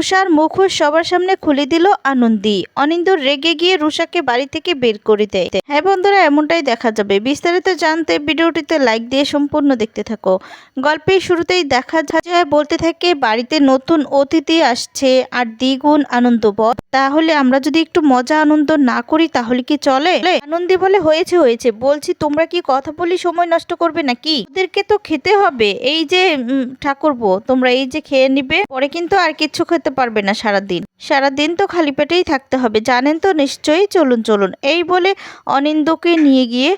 রুষার মুখোশ সবার সামনে খুলে দিল আনন্দি। অনিন্দ রেগে গিয়ে রুষাকে বাড়ি থেকে বের করে দেয়। হ্যাঁ বন্ধুরা এমনটাই দেখা যাবে। বিস্তারিত জানতে ভিডিওটিতে লাইক দিয়ে সম্পূর্ণ দেখতে থাকো। গল্পের শুরুতেই দেখা যায় বলতে থাকে বাড়িতে নতুন অতিথি আসছে আর দ্বিগুণ আনন্দ তাহলে আমরা যদি একটু মজা আনন্দ না করি তাহলে কি চলে? আনন্দি বলে হয়েছে হয়েছে। বলছি তোমরা কি কথা বলি সময় নষ্ট করবে নাকি? ওদেরকে তো খেতে হবে। এই যে উম, ঠাকুরপো তোমরা এই যে খেয়ে নিবে পরে কিন্তু আর কিছু খেতে পারবে না সারাদিন। সারাদিন তো খালি পেটেই থাকতে হবে। জানেন তো নিশ্চয়ই? চলুন চলুন। এই বলে অনিন্দকে নিয়ে গিয়ে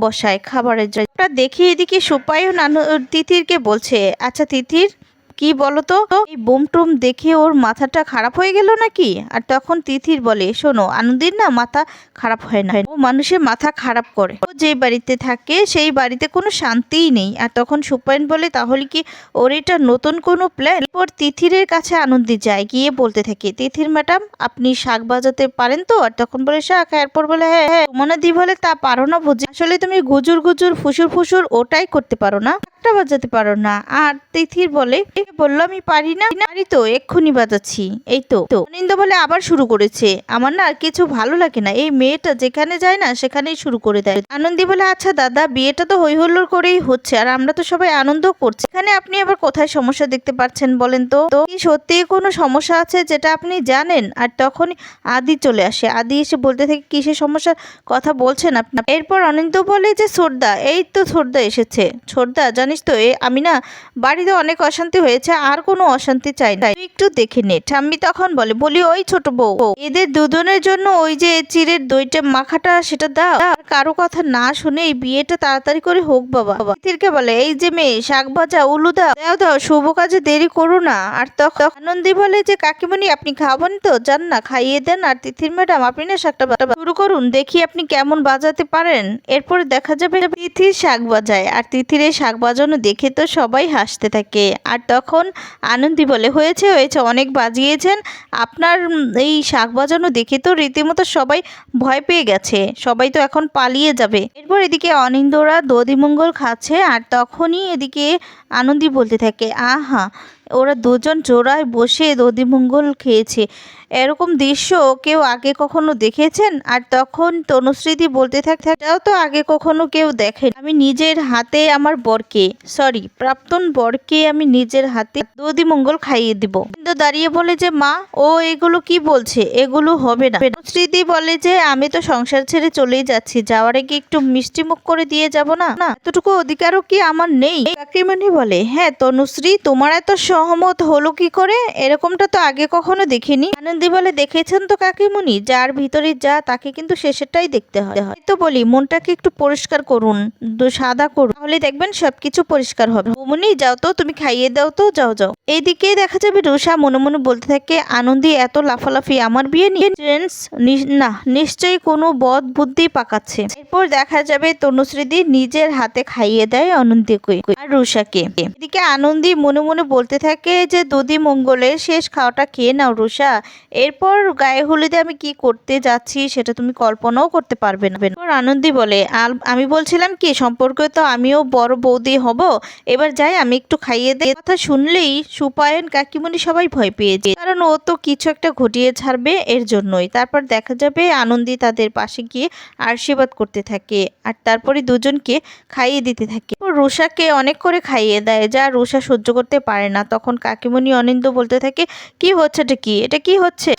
বসায় খাবারের জন্য। দেখি এদিকে সুপায়ন নানু, তিথিরকে বলছে আচ্ছা তিথির? কি বলতো? এই বোম টোম দেখে ওর মাথাটা খারাপ হয়ে গেল নাকি? আর তখন তিথির বলে, শোনো আনন্দির না মাথা খারাপ হয় না। ও মানুষের মাথা খারাপ করে। ও যে বাড়িতে থাকে, সেই বাড়িতে কোনো শান্তিই নেই। আর তখন সুপায়ন বলে, তাহলে কি ওর এটা নতুন কোনো প্ল্যান এরপর তিথিরের কাছে আনন্দি যায়, গিয়ে বলতে থাকে, তিথির ম্যাডাম, আপনি শাক বাজাতে পারেন তো? আর তখন বলে, শাক? এরপর বলে হ্যাঁ হ্যাঁ। মনে দি বলে, তা পারো না বুঝি। আসলে তুমি গুজুর গুজুর ফুসুর ফুসুর ওটাই করতে পারো না একটা বাজাতে পারো না। আর তিথির বলে "এ বলল, আমি পারি না। পারি তো, এক্ষুনি বাজাচ্ছি। এই তো। অনিন্দ বলে, আবার শুরু করেছে। আমার না আর কিছু ভালো লাগে না। এই মেয়েটা যেখানে যায় না, সেখানেই শুরু করে দেয়। আনন্দি বলে আচ্ছা দাদা, বিয়েটা তো হই হুল্লোড় করেই হচ্ছে, আর আমরা তো সবাই আনন্দ করছি। এখানে আপনি আবার কোথায় সমস্যা দেখতে পাচ্ছেন বলেন তো? তো কি সত্যি কোনো সমস্যা আছে যেটা আপনি জানেন? আর তখন আদি চলে আসে। আদি এসে বলতে থাকে কিসের সমস্যার কথা বলছেন আপনি? এরপর অনিন্দ বলে, যে সোরদা এই তো সোরদা এসেছে। সোরদা জানিস তো, এ আমি না বাড়িতে অনেক অশান্তি হয়েছে আর কোনো অশান্তি চাই না। একটু দেখে নে। ঠাম্মি তখন বলে, বলি, ওই ছোট বউ, এদের দুজনের জন্য ওই যে চিড়ের দইটা মাখাটা, সেটা দাও। কারও কথা না শুনে এই বিয়েটা তাড়াতাড়ি করে হোক, বাবা। তিথিরকে বলে, এই যে মেয়ে, শাক ভাজা, উলু দাও। দাও দাও, শুভ কাজে দেরি করো না। আর তখন আনন্দি বলে, যে কাকিমণি, আপনি খাবেন তো? যান না, খাইয়ে দেন। আর তিথির ম্যাডাম, আপনি না শাকটা শুরু করুন, দেখি আপনি কেমন বাজাতে পারেন। এরপরে দেখা যাবে তিথির শাক বাজায় আর তিথির এই শাক বাজানো দেখে তো সবাই হাসতে থাকে। আর তখন আনন্দি বলে হয়েছে হয়েছে, অনেক বাজিয়েছেন। আপনার এই শাক বাজানো দেখে তো রীতিমতো সবাই ভয় পেয়ে গেছে, সবাই তো এখন পালিয়ে যাবে। এরপর এদিকে অনিন্দরা দধিমঙ্গল খাচ্ছে আর তখনই এদিকে আনন্দি বলতে থাকে, আহা ওরা দুজন জোড়ায় বসে দধিমঙ্গল খেয়েছে। এরকম দৃশ্য কেউ আগে কখনো দেখেছেন? আর তখন তনুশ্রীদি বলতে থাকে এটাও তো আগে কখনো কেউ দেখে আমি নিজের হাতে আমার বরকে সরি প্রাক্তন বরকে আমি নিজের হাতে দধিমঙ্গল খাইয়ে দিব। কিন্তু দাঁড়িয়ে বলে যে, মা, ও এগুলো কি বলছে? এগুলো হবে না। তনুশ্রীদি বলে যে, আমি তো সংসার ছেড়ে চলেই যাচ্ছি। যাওয়ার আগে একটু মিষ্টি মুখ করে দিয়ে যাব না? না, এতটুকু অধিকারও কি আমার নেই? কাকিমণি বলে হ্যাঁ তনুশ্রী, তোমার এত সহমত হলো কি করে? এরকমটা তো আগে কখনো দেখিনি। আনন্দি বলে দেখেছেন তো কাকিমণি যার ভিতরে যা, তাকে কিন্তু শেষেরটাই দেখতে হয়। তো বলি, মনটাকে একটু পরিষ্কার করুন সাদা করুন। তাহলে দেখবেন সবকিছু পরিষ্কার হবে। বমুনি, যাও তো, তুমি খাইয়ে দাও তো, যাও যাও। এইদিকে দেখা যাবে রুষা মনে মনে বলতে থাকে, আনন্দি এত লাফালাফি আমার বিয়ে নিয়ে? জেন্টস না, নিশ্চয়ই কোনো বদ বুদ্ধি পাকাচ্ছে। এরপর দেখা যাবে তনুশ্রীদি নিজের হাতে খাইয়ে দেয় অনন্দিকে। আর রুষাকে এদিকে আনন্দি মনে মনে বলতে থাকে যে দদি মঙ্গলের, শেষ খাওয়াটা খেয়ে নাও রুষা এরপর গায়ে হলুদে আমি কি করতে যাচ্ছি সেটা তুমি কল্পনাও করতে পারবে না। আনন্দি বলে, "আল- আমি বলছিলাম কি, সম্পর্কে তো আমিও বড় বৌদি হব। এবার যাই, আমি একটু খাইয়ে দিই কথা শুনলেই সুপায়ন কাকিমণি সবাই ভয় পেয়েছে কারণ ও তো কিছু একটা ঘটিয়ে ছাড়বে এর জন্যই। তারপর দেখা যাবে আনন্দি তাদের পাশে গিয়ে আশীর্বাদ করতে থাকে। আর তারপরে দুজনকে খাইয়ে দিতে থাকে। রুষাকে অনেক করে খাইয়ে দেয়, যা রুষা সহ্য করতে পারে না। তখন কাকিমণি অনিন্দ বলতে থাকে, কি হচ্ছে এটা কি? এটা কি হচ্ছে?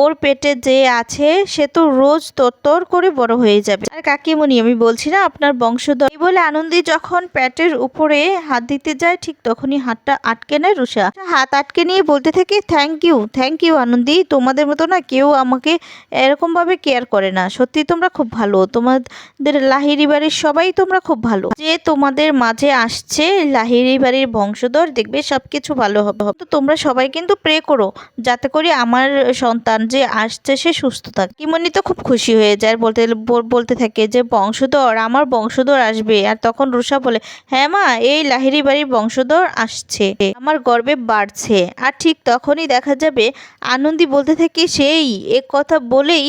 ওর পেটে যে আছে, সে তো রোজ তরতর করে বড় হয়ে যাবে। আর কাকিমণি, আমি বলছি না, আপনার বংশধর। এই বলে আনন্দি যখন পেটের উপরে হাত দিতে যায়, ঠিক তখনই হাতটা আটকে নেয় রুষা হাত আটকে নিয়ে বলতে থাকে thank you thank you Anandi. তোমাদের মতো না কেউ আমাকে এরকম ভাবে কেয়ার করে না। সত্যি তোমরা খুব ভালো। তোমাদের লাহিরি বাড়ির সবাই তোমরা খুব ভালো। যে তোমাদের মাঝে আসছে লাহিরি বাড়ির বংশধর, দেখবে সব কিছু ভালো হবে তো তোমরা সবাই কিন্তু প্রে করো, যাতে করে আমার সন্তান যে আসছে, সে সুস্থ থাকে। কিমনি তো খুব খুশি হয়ে যায়, বলতে বলতে থাকে যে, বংশধর, আমার বংশধর আসবে। আর তখন রুষা বলে হ্যাঁ মা, এই লাহিরি বাড়ির বংশধর আসছে, আমার গর্বে বাড়ছে। আর ঠিক তখনই দেখা যাবে, আনন্দি বলতে থাকে, সেই, এ কথা বলেই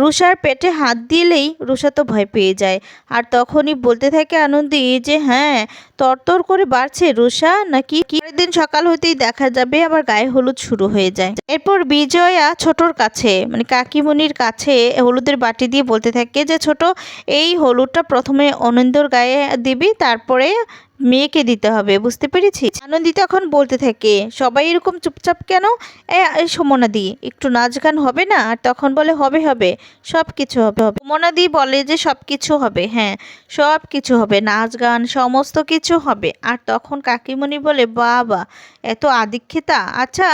রুষার পেটে হাত দিলেই রুষা তো ভয় পেয়ে যায়। আর তখনই বলতে থাকে আনন্দি যে হ্যাঁ হ্যাঁ তরতর করে বাড়ছে রুষা, নাকি পরের দিন সকাল হতেই দেখা যাবে, আবার গায়ে হলুদ শুরু হয়ে যায়। এরপর বিজয়া ছোটর কাছে মানে কাকিমণির কাছে হলুদের বাটি দিয়ে বলতে থাকে যে, ছোট, এই হলুদটা প্রথমে অনিন্দর গায়ে দিবি, তারপরে মেয়েকে দিতে হবে, বুঝতে পেরেছি আনন্দি এখন বলতে থাকে, সবাই এরকম চুপচাপ কেন? এ, এই সুমনাদি একটু নাচ গান হবে না? আর তখন বলে, হবে হবে সব কিছু হবে হবে। সুমনাদি বলে যে সব কিছু হবে হ্যাঁ সব কিছু হবে নাচ গান সমস্ত কিছু হবে। আর তখন কাকিমণি বলে, বাবা, এত আদিক্ষেতা? আচ্ছা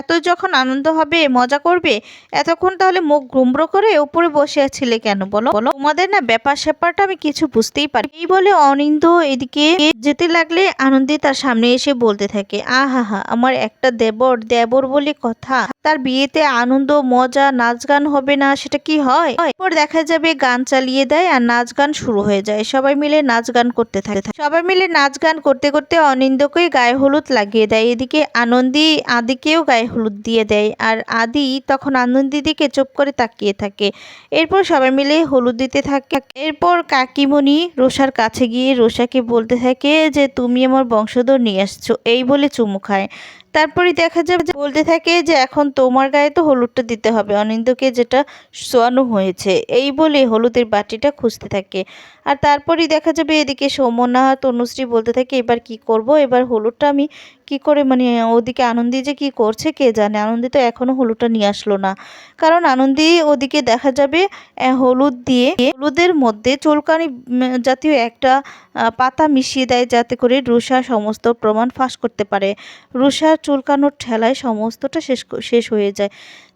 এত যখন আনন্দ হবে, মজা করবে? এতক্ষণ তাহলে মুখ গুমড়ো করে উপরে বসে আছিলে কেন? বলো বলো। তোমাদের না ব্যাপার স্যাপারটা আমি কিছু বুঝতেই পারি। এই বলে অনিন্দ এদিকে যেতে লাগলে আনন্দে তার সামনে এসে বলতে থাকে, আহা হা, আমার একটা দেবর দেবর বলে কথা। তার বিয়েতে আনন্দ, মজা নাচ গান হবে না, সেটা কি হয়? এরপর দেখা যাবে, গান চালিয়ে দেয় আর নাচ গান শুরু হয়ে যায়। সবাই মিলে নাচ গান করতে থাকে। সবাই মিলে নাচ গান করতে করতে অনিন্দকে গায়ে হলুদ লাগিয়ে দেয়। এদিকে আনন্দি আদিকেও গায়ে হলুদ দিয়ে দেয় আর আদি তখন আনন্দি দিকে চুপ করে তাকিয়ে থাকে। এরপর সবাই মিলে হলুদ দিতে থাকে। এরপর কাকিমণি রোষার কাছে গিয়ে রোষাকে বলতে থাকে যে, তুমি আমার বংশধর নিয়ে আসছো। এই বলে চুমু খায়। তারপরে দেখা যাবে যে বলতে থাকে যে এখন তোমার গায়ে তো হলুদটা দিতে হবে। অনিন্দকে যেটা শোয়ানো হয়েছে, এই বলে হলুদের বাটিটা খুঁজতে থাকে। আর তারপরেই দেখা যাবে এদিকে সোমনাথ তনুশ্রী বলতে থাকে, এবার কি করব? এবার হলুদটা আমি কি করে মানে ওদিকে আনন্দি যে কি করছে কে জানে? আনন্দি তো এখনও হলুদটা নিয়ে আসলো না। কারণ আনন্দি ওদিকে দেখা যাবে হলুদ দিয়ে হলুদের মধ্যে চুলকানি জাতীয় একটা পাতা মিশিয়ে দেয় যাতে করে রুষা সমস্ত প্রমাণ ফাঁস করতে পারে। রুষার চুলকানোর ঠেলায় সমস্তটা শেষ শেষ হয়ে যায়।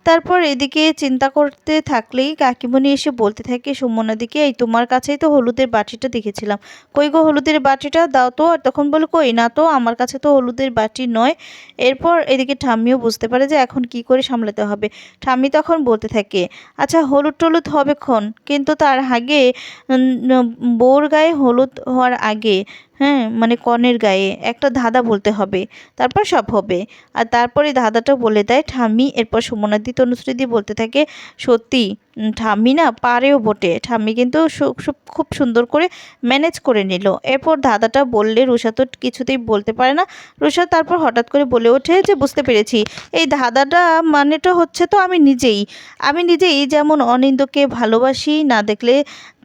তারপর এদিকে চিন্তা করতে থাকলেই কাকিমণি এসে বলতে থাকে, সুমনাদিকে, এই তোমার কাছেই তো হলুদের বাটিটা দেখেছিলাম। কই গো হলুদের বাটিটা? দাও তো। আর তখন বলে, কই না তো, আমার কাছে তো হলুদের বাটি নয়। এরপর এদিকে ঠাম্মিও বুঝতে পারে যে এখন কি করে সামলাতে হবে। ঠাম্মি তখন বলতে থাকে আচ্ছা হলুদ টলুদ হবে ক্ষণ কিন্তু তার আগে বউর গায়ে হলুদ হওয়ার আগে হ্যাঁ মানে কনের গায়ে একটা ধাঁধা বলতে হবে, তারপর সব হবে। আর তারপরে ধাঁধাটা বলে দেয় ঠাম্মি, এরপর সুমনাদি তনুশ্রীদি বলতে থাকে, সত্যি ঠাম্মি না পারেও বটে। ঠাম্মি কিন্তু খুব সুন্দর করে ম্যানেজ করে নিল। এরপর ধাঁধাটা বললে রুষা তো কিছুতেই বলতে পারে না। রুষা তারপর হঠাৎ করে বলে ওঠে যে, বুঝতে পেরেছি, এই ধাঁধাটা মানেটা হচ্ছে তো আমি নিজেই। আমি নিজেই যেমন অনিন্দকে ভালোবাসি, না দেখলে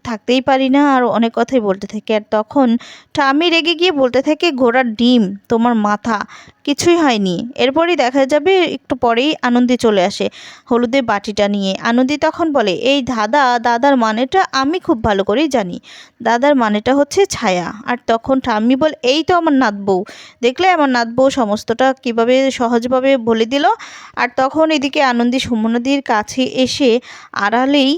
থাকতেই পারি না আর অনেক কথাই বলতে থাকে। আর তখন ঠাম্মি রেগে গিয়ে বলতে থাকে, ঘোড়ার ডিম, তোমার মাথা। কিছুই হয়নি। এরপরই দেখা যাবে একটু পরেই আনন্দি চলে আসে হলুদের বাটিটা নিয়ে। আনন্দি তখন বলে, এই দাদা দাদার মানেটা আমি খুব ভালো করেই জানি। দাদার মানেটা হচ্ছে ছায়া। আর তখন ঠাম্মি বল, এই তো আমার নাত বউ। দেখলে আমার নাত বউ সমস্তটা কীভাবে সহজভাবে বলে দিল? আর তখন এদিকে আনন্দি সুমনাদির কাছে এসে আড়ালেই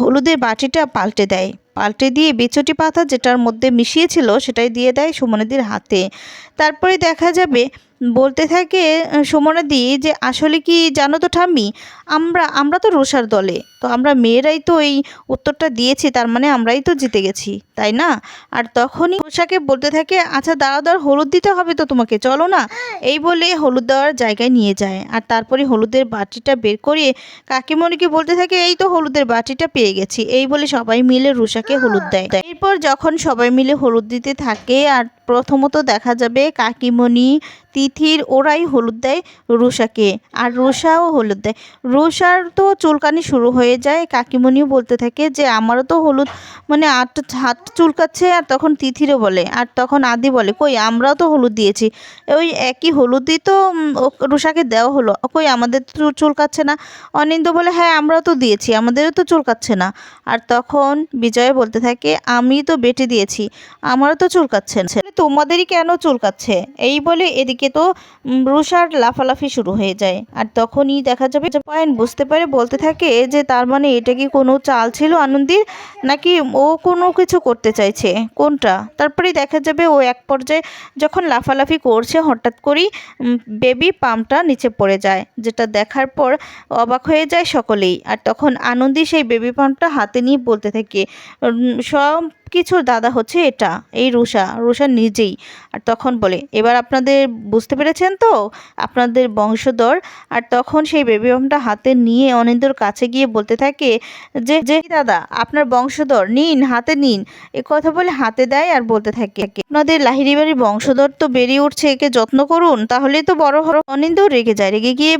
হলুদের বাটিটা পাল্টে দেয়। পাল্টে দিয়ে বেচটি পাতা যেটার মধ্যে মিশিয়েছিল সেটাই দিয়ে দেয় সুমনিদির হাতে। তারপরে দেখা যাবে বলতে থাকে সুমনাদি, যে আসলে কি জানো তো ঠাম্মি? আমরা আমরা তো রোষার দলে। তো আমরা মেয়েরাই তো এই উত্তরটা দিয়েছি, তার মানে আমরাই তো জিতে গেছি, তাই না? আর তখনই রোষাকে বলতে থাকে আচ্ছা দাঁড়া দাঁড় হলুদ দিতে হবে তো তোমাকে, চলো না। এই বলে হলুদ দেওয়ার জায়গায় নিয়ে যায়। আর তারপরে হলুদের বাটিটা বের করে কাকিমণিকে বলতে থাকে, এই তো হলুদের বাটিটা পেয়ে গেছি। এই বলে সবাই মিলে রুষাকে হলুদ দেয়। এরপর যখন সবাই মিলে হলুদ দিতে থাকে, আর প্রথমত দেখা যাবে কাকিমণি তিথির ওরাই হলুদ দেয় রুষাকে, আর রুষাও হলুদ দেয়। রুষার তো চুলকানি শুরু হয়ে যায়, কাকিমণিও বলতে থাকে যে, আমারও তো হলুদ। মানে হাত হাত চুলকাচ্ছে আর তখন তিথিরও বলে, আর তখন আদি বলে, কই, আমরাও তো হলুদ দিয়েছি। ওই একই হলুদই তো রুষাকে দেওয়া হলো। কই, আমাদের তো চুলকাচ্ছে না। অনিন্দ বলে হ্যাঁ আমরাও তো দিয়েছি, আমাদেরও তো চুলকাচ্ছে না। আর তখন বিজয় বলতে থাকে, আমি তো বেটে দিয়েছি, আমারও তো চুলকাচ্ছে তোমাদেরই কেন চুলকাচ্ছে? এই বলে এদিকে তো রুষার লাফালাফি শুরু হয়ে যায়। আর তখনই দেখা যাবে যে পয়েন্ট বুঝতে পারে বলতে থাকে যে তার মানে এটা কি কোনো চাল ছিল আনন্দির? নাকি ও কোনো কিছু করতে চাইছে? কোনটা? তারপরে দেখা যাবে ও এক পর্যায়ে যখন লাফালাফি করছে, হঠাৎ করেই বেবি পাম্পটা নিচে পড়ে যায়, যেটা দেখার পর অবাক হয়ে যায় সকলেই। আর তখন আনন্দি সেই বেবি পাম্পটা হাতে নিয়ে বলতে থাকে সব কিছুর দাদা হচ্ছে এটা, এই রুষা রুষা নিজেই। আর তখন বলে, এবার আপনাদের বুঝতে পেরেছেন তো? আপনাদের বংশধর। আর তখন সেই বেবি বামটা হাতে নিয়ে অনিন্দর কাছে গিয়ে বলতে থাকে যে যে দাদা, আপনার বংশধর, নিন, হাতে নিন। এ কথা বলে হাতে দেয় আর বলতে থাকে আপনাদের লাহিড়ি বাড়ির বংশধর তো বেরিয়ে উঠছে, একে যত্ন করুন, তাহলেই তো বড় হর অনিন্দ রেগে যায়, রেগে গিয়ে